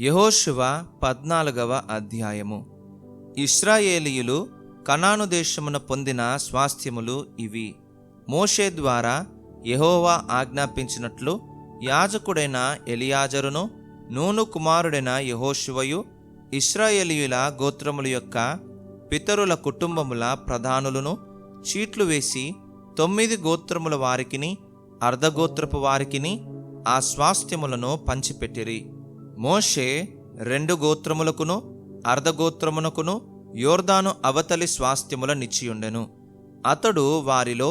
యహోశివ పద్నాలుగవ అధ్యాయము. ఇస్రాయేలీయులు కనాను దేశమున పొందిన స్వాస్థ్యములు ఇవి. మోషే ద్వారా యహోవా ఆజ్ఞాపించినట్లు యాజకుడైన ఎలియాజరును నూను కుమారుడైన యహోశివయు ఇస్రాయేలీయుల గోత్రముల యొక్క పితరుల కుటుంబముల ప్రధానులను చీట్లు వేసి తొమ్మిది గోత్రముల వారికిని అర్ధగోత్రపు వారికిని ఆ స్వాస్థ్యములను పంచిపెట్టిరి. మోషే రెండు గోత్రములకును అర్ధగోత్రమునకును యోర్దాను అవతలి స్వాస్థ్యముల నిచ్చియుండెను. అతడు వారిలో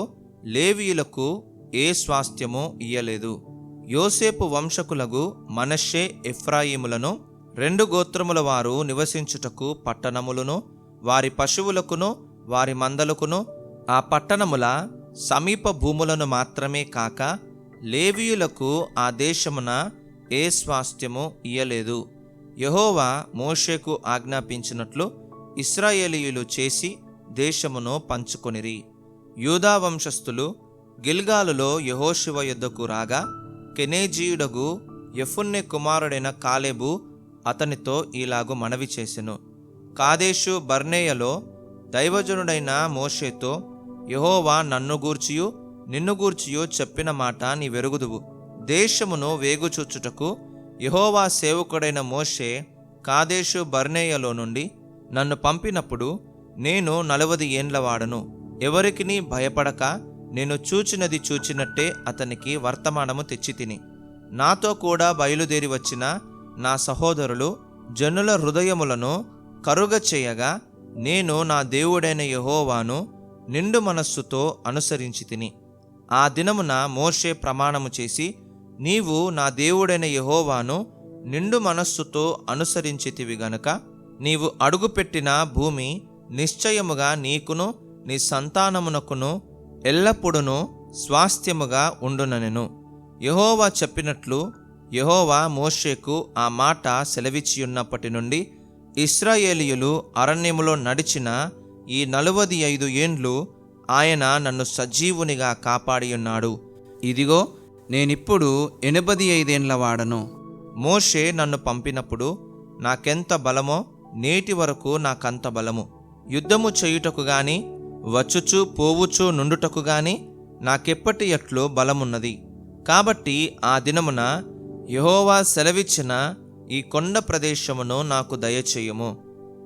లేవీయులకు ఏ స్వాస్థ్యము ఇయ్యలేదు. యోసేపు వంశకులగు మనషే ఎఫ్రాయిములను రెండు గోత్రముల వారు నివసించుటకు పట్టణములను వారి పశువులకును వారి మందలకును ఆ పట్టణముల సమీప భూములను మాత్రమే కాక లేవీయులకు ఆ దేశమున ఏ స్వాస్థ్యము ఇయ్యలేదు. యహోవా మోషేకు ఆజ్ఞాపించినట్లు ఇస్రాయేలీయులు చేసి దేశమును పంచుకొనిరి. యూదా వంశస్థులు గిల్గాలులో యహోశివ యుద్ధకు రాగా కెనేజీయుడగు యఫున్నె కుమారుడైన కాలేబు అతనితో ఇలాగు మనవి చేసెను. కాదేశు బర్నేయలో దైవజనుడైన మోషేతో యహోవా నన్ను గూర్చియు నిన్ను గూర్చియు చెప్పిన మాట నీ వెరుగుదువు దేశమును వేగుచూచుటకు యహోవా సేవకుడైన మోషే కాదేశు బర్నేయలో నుండి నన్ను పంపినప్పుడు నేను నలవది ఏండ్లవాడను ఎవరికిని భయపడక నేను చూచినది చూచినట్టే అతనికి వర్తమానము తెచ్చి తిని నాతో కూడా బయలుదేరి వచ్చిన నా సహోదరులు జనుల హృదయములను కరుగ చేయగా నేను నా దేవుడైన యహోవాను నిండు మనస్సుతో అనుసరించి తిని ఆ దినమున మోషే ప్రమాణము చేసి నీవు నా దేవుడైన యహోవాను నిండు మనస్సుతో అనుసరించితివి గనుక నీవు అడుగుపెట్టిన భూమి నిశ్చయముగా నీకును నీ సంతానమునకును ఎల్లప్పుడును స్వాస్థ్యముగా ఉండుననెను. యహోవా చెప్పినట్లు యహోవా మోషేకు ఆ మాట సెలవిచ్చియున్నప్పటి నుండి ఇస్రాయేలీయులు అరణ్యములో నడిచిన ఈ నలువది ఐదు ఏండ్లు ఆయన నన్ను సజీవునిగా కాపాడియున్నాడు. ఇదిగో నేనిప్పుడు ఎనభది ఐదేండ్ల వాడను. మోషే నన్ను పంపినప్పుడు నాకెంత బలమో నేటి వరకు నాకంత బలము. యుద్ధము చేయుటకు గాని వచ్చుచు పోవుచు నుండుటకు గాని నాకెప్పటి ఎట్లు బలమున్నది. కాబట్టి ఆ దినమున యహోవా సెలవిచ్చిన ఈ కొండ ప్రదేశమును నాకు దయచేయము.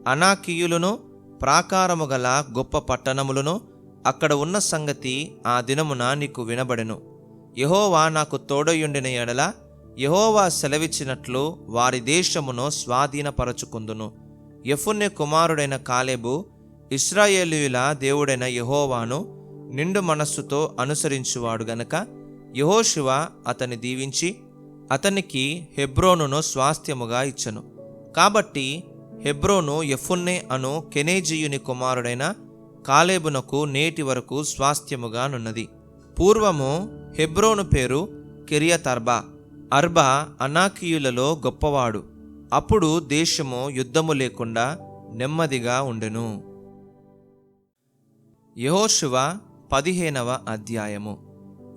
అనాకీయులను ప్రాకారము గల గొప్ప పట్టణములను అక్కడ ఉన్న సంగతి ఆ దినమున నీకు వినబడెను. యహోవా నాకు తోడయుండిన ఎడల యహోవా సెలవిచ్చినట్లు వారి దేశమును స్వాధీనపరచుకుందును. యఫున్య కుమారుడైన కాలేబు ఇస్రాయేలీయుల దేవుడైన యహోవాను నిండు మనస్సుతో అనుసరించువాడు గనక యహోశివ అతని దీవించి అతనికి హెబ్రోనును స్వాస్థ్యముగా ఇచ్చను. కాబట్టి హెబ్రోను యఫున్నె అను కెనేజీయుని కుమారుడైన కాలేబునకు నేటి వరకు స్వాస్థ్యముగానున్నది పూర్వము హెబ్రోను పేరు కిరియతర్బా. అర్బా అనాకీయులలో గొప్పవాడు. అప్పుడు దేశము యుద్ధము లేకుండా నెమ్మదిగా ఉండెను. యహోశివ పదిహేనవ అధ్యాయము.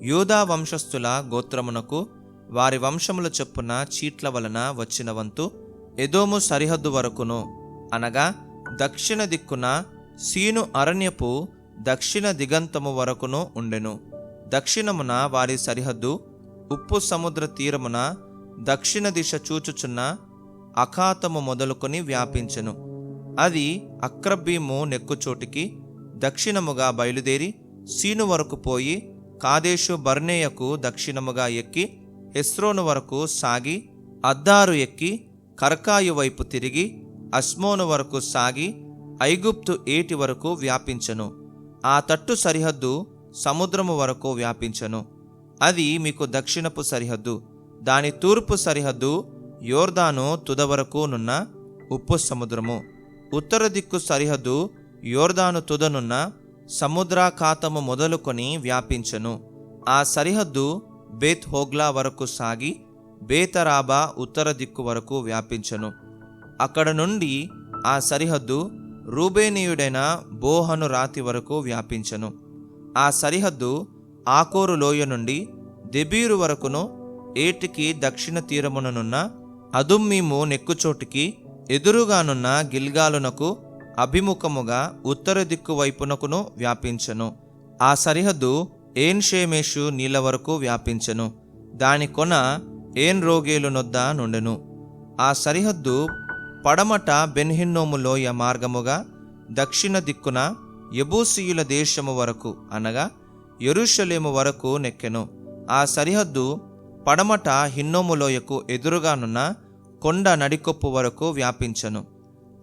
యూదా వంశస్థుల గోత్రమునకు వారి వంశముల చొప్పున చీట్ల వలన వచ్చిన వంతు ఎదోము సరిహద్దు వరకును అనగా దక్షిణ దిక్కున సీను అరణ్యపు దక్షిణ దిగంతము వరకును ఉండెను. దక్షిణమున వారి సరిహద్దు ఉప్పు సముద్ర తీరమున దక్షిణ దిశ చూచుచున్న అఖాతము మొదలుకొని వ్యాపించెను. అది అక్రబ్బీము నెక్కుచోటికి దక్షిణముగా బయలుదేరి సీను వరకు పోయి కాదేశు బర్నేయకు దక్షిణముగా ఎక్కి హెస్రోను వరకు సాగి అద్దారు ఎక్కి కర్కాయు వైపు తిరిగి అస్మోను వరకు సాగి ఐగుప్తు ఏటి వరకు వ్యాపించెను. ఆ తట్టు సరిహద్దు సముద్రము వరకు వ్యాపించెను. అది మీకు దక్షిణపు సరిహద్దు దాని తూర్పు సరిహద్దు యోర్దాను తుద వరకు నున్న ఉప్పు సముద్రము. ఉత్తర దిక్కు సరిహద్దు యోర్దాను తుదనున్న సముద్రాఖాతము మొదలుకొని వ్యాపించెను. ఆ సరిహద్దు బేత్ హోగ్లా వరకు సాగి బేతరాబా ఉత్తర దిక్కు వరకు వ్యాపించెను. అక్కడ నుండి ఆ సరిహద్దు రూబేనీయుడైన బోహను రాతి వరకు వ్యాపించెను. ఆ సరిహద్దు ఆకోరు లోయ నుండి దెబీరు వరకును ఏటికి దక్షిణ తీరముననున్న అదుమ్మీము నెక్కుచోటికి ఎదురుగానున్న గిల్గాలునకు అభిముఖముగా ఉత్తర దిక్కు వైపునకును వ్యాపించెను. ఆ సరిహద్దు ఏన్ షేమేషు నీళ్ళ వరకు వ్యాపించెను. దాని కొన ఏన్ రోగేలు నొద్ద నుండెను. ఆ సరిహద్దు పడమట బెన్హిన్నోము లోయ మార్గముగా దక్షిణ దిక్కున యబూసీయుల దేశము వరకు అనగా ఎరుషలేము వరకు నెక్కెను. ఆ సరిహద్దు పడమట హిన్నోములోయకు ఎదురుగానున్న కొండ నడికొప్పు వరకు వ్యాపించెను.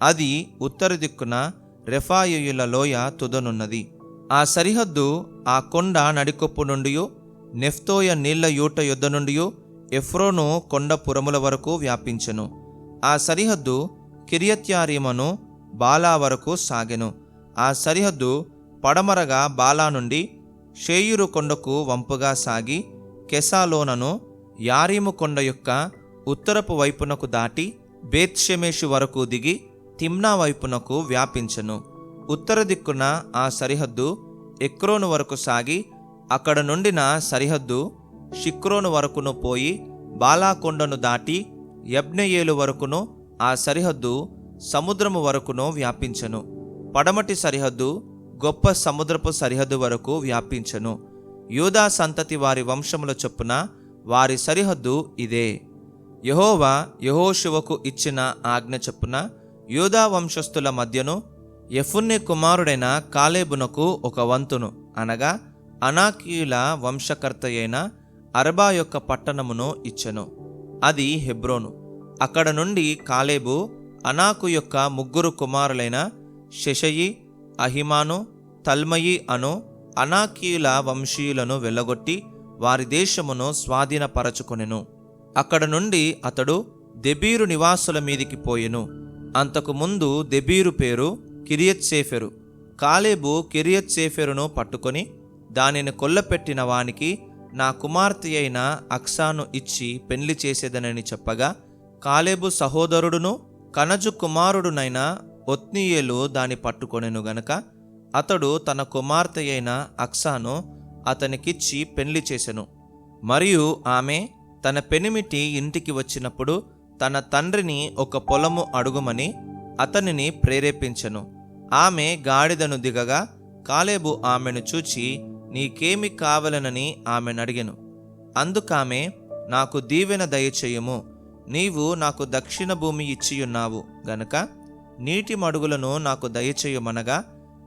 అది ఉత్తర దిక్కున రెఫాయుయుల లోయ తుదనున్నది. ఆ సరిహద్దు ఆ కొండ నడికొప్పు నుండి నెఫ్తోయ నీళ్ళ యూట యుద్ధ నుండి ఎఫ్రోను కొండ పురముల వరకు వ్యాపించెను. ఆ సరిహద్దు కిరియత్యారీమను బాలా వరకు సాగెను. ఆ సరిహద్దు పడమరగా బాలా నుండి షేయురు కొండకు వంపుగా సాగి కెసాలోనను యారీము కొండ యొక్క ఉత్తరపు వైపునకు దాటి బేత్షెమేషు వరకు దిగి తిమ్నా వైపునకు వ్యాపించెను. ఉత్తర దిక్కున ఆ సరిహద్దు ఎక్రోను వరకు సాగి అక్కడ నుండిన సరిహద్దు షిక్రోను వరకును పోయి బాలాకొండను దాటి యబ్నయేలు వరకును ఆ సరిహద్దు సముద్రము వరకును వ్యాపించెను. పడమటి సరిహద్దు గొప్ప సముద్రపు సరిహద్దు వరకు వ్యాపించెను. యూదా సంతతి వారి వంశముల చొప్పున వారి సరిహద్దు ఇదే. యహోవా యహోశివకు ఇచ్చిన ఆజ్ఞ చొప్పున యూదా వంశస్థుల మధ్యను ఎఫున్నే కుమారుడైన కాలేబునకు ఒక వంతును అనగా అనాకీయుల వంశకర్త అయిన అరబా యొక్క పట్టణమును ఇచ్చెను. అది హెబ్రోను. అక్కడ నుండి కాలేబు అనాకు యొక్క ముగ్గురు కుమారులైన శశయి అహిమాను తల్మయి అను అనాకీయుల వంశీయులను వెళ్ళగొట్టి వారి దేశమును స్వాధీనపరచుకొనెను. అక్కడ నుండి అతడు దెబీరు నివాసుల మీదికి పోయెను. అంతకు ముందు దెబీరు పేరు కిరియత్సేఫెరు. కాలేబు కిరియత్సేఫెరును పట్టుకొని దానిని కొల్లపెట్టిన వానికి నా కుమార్తె అయిన అక్సాను ఇచ్చి పెళ్ళి చేసేదనని చెప్పగా కాలేబు సహోదరుడును కనజు కుమారుడునైన ఒత్నీయేలు దాని పట్టుకొనెను గనక అతడు తన కుమార్తె అయిన అక్సాను అతనికిచ్చి పెళ్ళి చేసెను. మరియు ఆమె తన పెనిమిటి ఇంటికి వచ్చినప్పుడు తన తండ్రిని ఒక పొలము అడుగుమని అతనిని ప్రేరేపించెను. ఆమె గాడిదను దిగగా కాలేబు ఆమెను చూచి నీకేమి కావలనని ఆమెను అడిగెను. అందుకామె నాకు దీవెన దయచేయము. నీవు నాకు దక్షిణ భూమి ఇచ్చియున్నావు గనుక నీటి మడుగులను నాకు దయచేయమనగా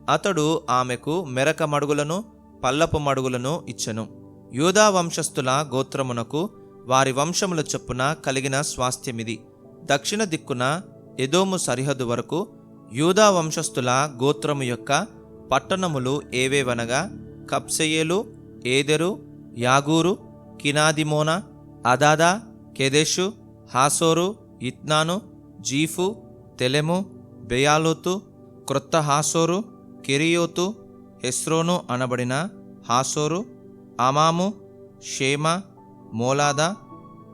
అతడు ఆమెకు మెరక మడుగులను పల్లపు మడుగులను ఇచ్చెను. యూదా వంశస్థుల గోత్రమునకు వారి వంశముల చొప్పున కలిగిన స్వాస్థ్యమిది. దక్షిణ దిక్కున ఎదోము సరిహద్దు వరకు యూదా వంశస్థుల గోత్రము యొక్క పట్టణములు ఏవేవనగా కప్సెయేలు ఏదెరు యాగూరు కినాదిమోన అదాదా కెదెషు హాసోరు ఇత్నాను జీఫు తెలెము బెయాలోతు క్రొత్త హాసోరు కెరియోతు హెస్రోను అనబడిన హాసోరు అమాము షేమ మోలాద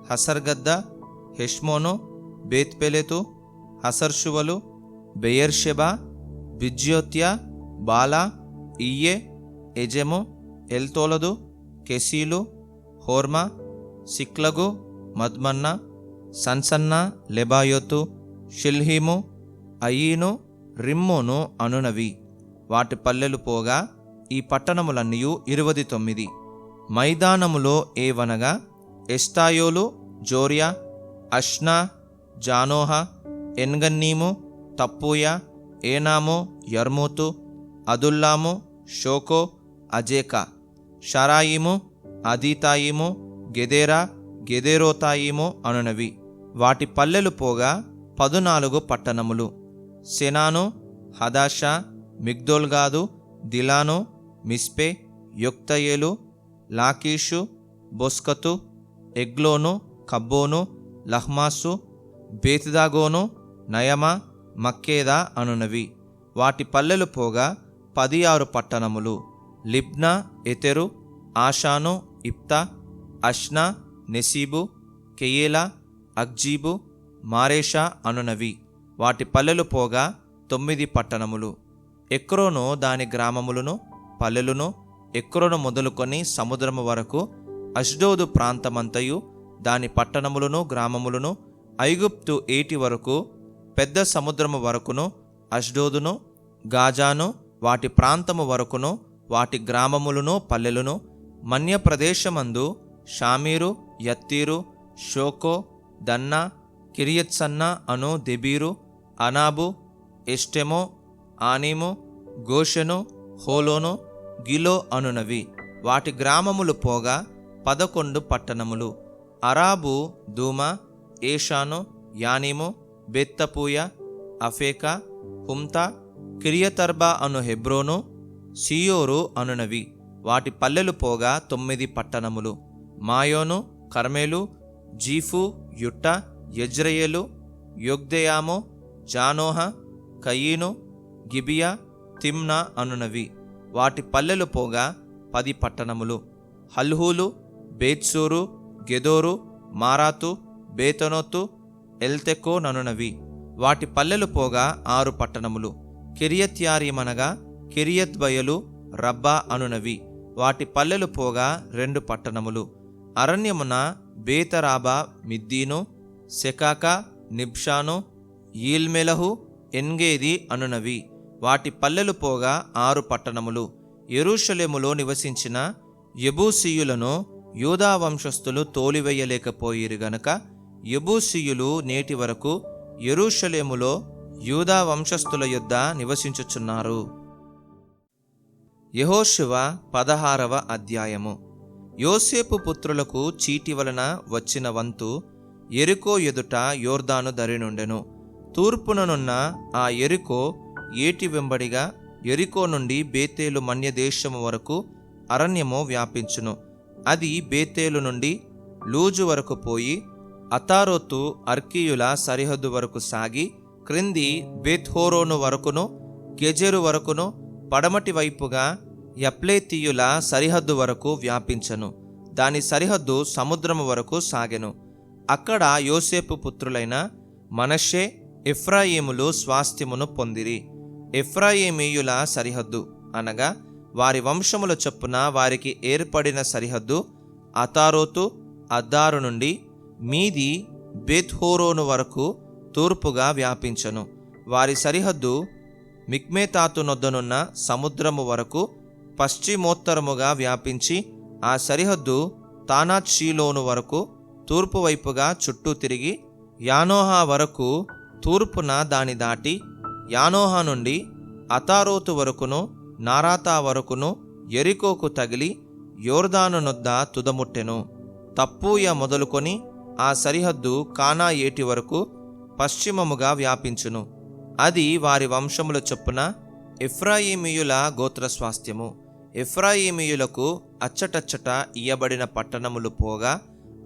హసర్గద్ద హెష్మోను బేత్పెలెతు హసర్షువలు బెయర్షెబా బిజ్యోత్య బాలా ఇయ్యే ఎజెము ఎల్తోలదు కెసీలు హోర్మా సిక్లగు మద్మన్న సన్సన్న లెబాయోతు షిల్హీము అయీను రిమ్మోను అనునవి. వాటి పల్లెలు పోగా ఈ పట్టణములన్నయూ ఇరువది తొమ్మిది. మైదానములో ఏవనగా ఎస్తాయోలు జోరియా అష్నా జానోహ ఎన్గన్నీము తప్పూయ ఏనాము యర్మూతు అదుల్లాము షోకో అజేకా. షరాయిము అదీతాయిము గెదేరా గెదేరోతాయిము అనునవి. వాటి పల్లెలు పోగా పదునాలుగు పట్టణములు. సెనాను హదాషా మిగ్దోల్గాదు దిలాను మిస్పే యొక్తయేలు లాకీషు బొస్కతు ఎగ్లోను కబ్బోను లహ్మాసు బేతిదాగోను నయమ మక్కేదా అనునవి. వాటి పల్లెలు పోగా పది ఆరు పట్టణములు. లిబ్నా ఎతెరు ఆషాను ఇప్తా అష్నా నెసీబు కెయేలా అగ్జీబు మారేషా అనునవి. వాటి పల్లెలు పోగా తొమ్మిది పట్టణములు. ఎక్రోను దాని గ్రామములను పల్లెలను ఎక్రోను మొదలుకొని సముద్రము వరకు అష్డోదు ప్రాంతమంతయు దాని పట్టణములను గ్రామములను ఐగుప్తు ఏటి వరకు పెద్ద సముద్రము వరకును అష్డోదును గాజాను వాటి ప్రాంతము వరకును వాటి గ్రామములను పల్లెలను మన్య ప్రదేశమందు షామీరు యత్తీరు షోకో దన్నా కిరియత్సన్న అను దెబీరు అనాబు ఎస్టెమో ఆనీము గోషెను హోలోను గిలో అనునవి. వాటి గ్రామములు పోగా పదకొండు పట్టణములు. అరాబు దూమ ఏషాను యానీము బెత్తపూయ అఫేకా హుమ్తా కిరియతర్బా అను హెబ్రోను సియోరు అనునవి. వాటి పల్లెలు పోగా తొమ్మిది పట్టణములు. మాయోను కర్మేలు జీఫు యుట్ట యజ్రయేలు యొగ్దెయాము జానోహ కయీను గిబియా తిమ్నా అనునవి. వాటి పల్లెలు పోగా పది పట్టణములు. హల్హూలు బేత్సూరు గెదోరు మారాతు బేతనోతు ఎల్తెకో ననునవి. వాటి పల్లెలు పోగా ఆరు పట్టణములు. కిరియత్యారీమనగా కిరియత్ బయలు రబ్బా అనునవి. వాటి పల్లెలు పోగా రెండు పట్టణములు. అరణ్యమున బేతరాబా మిద్దీను సెకాక నిబ్షాను ఈల్మెలహు ఎన్గేది అనునవి. వాటి పల్లెలు పోగా ఆరు పట్టణములు. ఎరుషలేములో నివసించిన యబూసీయులను యూదా వంశస్థులు తోలివేయలేకపోయిరు గనక యబూసీయులు నేటి వరకు ఎరుషలేములో యూదా వంశస్థుల యొద్ద నివసించుచున్నారు. యహోశివ పదహారవ అధ్యాయము. యోసేపు పుత్రులకు చీటి వలన వచ్చిన వంతు ఎరుకో ఎదుట యోర్దాను దరినుండెను తూర్పుననున్న ఆ ఎరుకో ఏటి వెంబడిగా ఎరికో నుండి బేతేలు మన్యదేశము వరకు అరణ్యము వ్యాపించును. అది బేతేలు నుండి లూజు వరకు పోయి అతారోతు అర్కీయుల సరిహద్దు వరకు సాగి క్రింది బేత్హోరోను వరకును గెజెరు వరకును పడమటి వైపుగా యప్లేతీయుల సరిహద్దు వరకు వ్యాపించను. దాని సరిహద్దు సముద్రము వరకు సాగెను. అక్కడ యోసేపు పుత్రులైన మనషే ఎఫ్రాయిములు స్వాస్థ్యమును పొందిరి. ఎఫ్రాయిమీయుల సరిహద్దు అనగా వారి వంశముల చొప్పున వారికి ఏర్పడిన సరిహద్దు అతారోతు అద్దారు నుండి మీది బేత్హోరోను వరకు తూర్పుగా వ్యాపించను. వారి సరిహద్దు మిక్మేతాతునొద్దనున్న సముద్రము వరకు పశ్చిమోత్తరముగా వ్యాపించి ఆ సరిహద్దు తానాత్షీలోను వరకు తూర్పు వైపుగా చుట్టూ తిరిగి యానోహా వరకు తూర్పున దాని దాటి యానోహా నుండి అతారోతు వరకును నారాతా వరకును ఎరికోకు తగిలి యోర్దాను నొద్ద తుదముట్టెను. తప్పూయ మొదలుకొని ఆ సరిహద్దు కానా ఏటి వరకు పశ్చిమముగా వ్యాపించును. అది వారి వంశముల చొప్పున ఎఫ్రాయిమీయుల గోత్ర స్వాస్థ్యము ఎఫ్రాయిమీయులకు అచ్చటచ్చట ఇయ్యబడిన పట్టణములు పోగా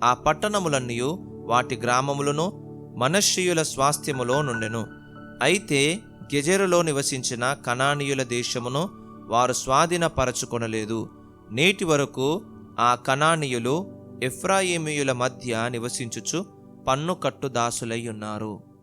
ఆ పట్టణములన్నీ వాటి గ్రామములను మనశ్శీయుల స్వాస్థ్యములో నుండెను. అయితే గెజెరులో నివసించిన కణానీయుల దేశమును వారు స్వాధీనపరచుకొనలేదు. నేటి వరకు ఆ కణానీయులు ఎఫ్రాయిమీయుల మధ్య నివసించుచు పన్నుకట్టు దాసులై ఉన్నారు.